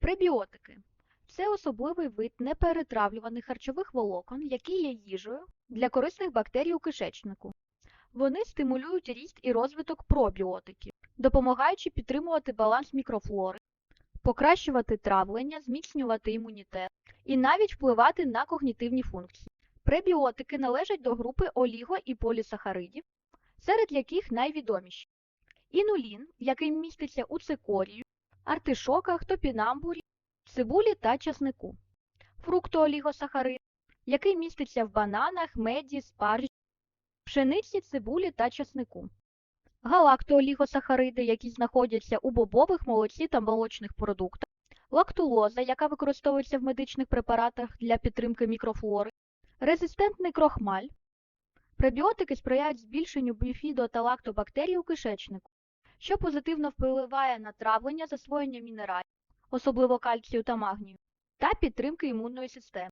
Пребіотики це особливий вид неперетравлюваних харчових волокон, які є їжею для корисних бактерій у кишечнику. Вони стимулюють ріст і розвиток пробіотиків, допомагаючи підтримувати баланс мікрофлори, покращувати травлення, зміцнювати імунітет і навіть впливати на когнітивні функції. Пребіотики належать до групи оліго і полісахаридів, серед яких найвідоміші інулін, який міститься у цикорію, артишоках, топінамбурі, цибулі та часнику, фруктоолігосахарид, який міститься в бананах, меді, спаржі, пшениці, цибулі та часнику, галактоолігосахариди, які знаходяться у бобових, молоці та молочних продуктах, лактулоза, яка використовується в медичних препаратах для підтримки мікрофлори, резистентний крохмаль. Пребіотики сприяють збільшенню біфідо та лактобактерій у кишечнику, що позитивно впливає на травлення, засвоєння мінералів, особливо кальцію та магнію, та підтримки імунної системи.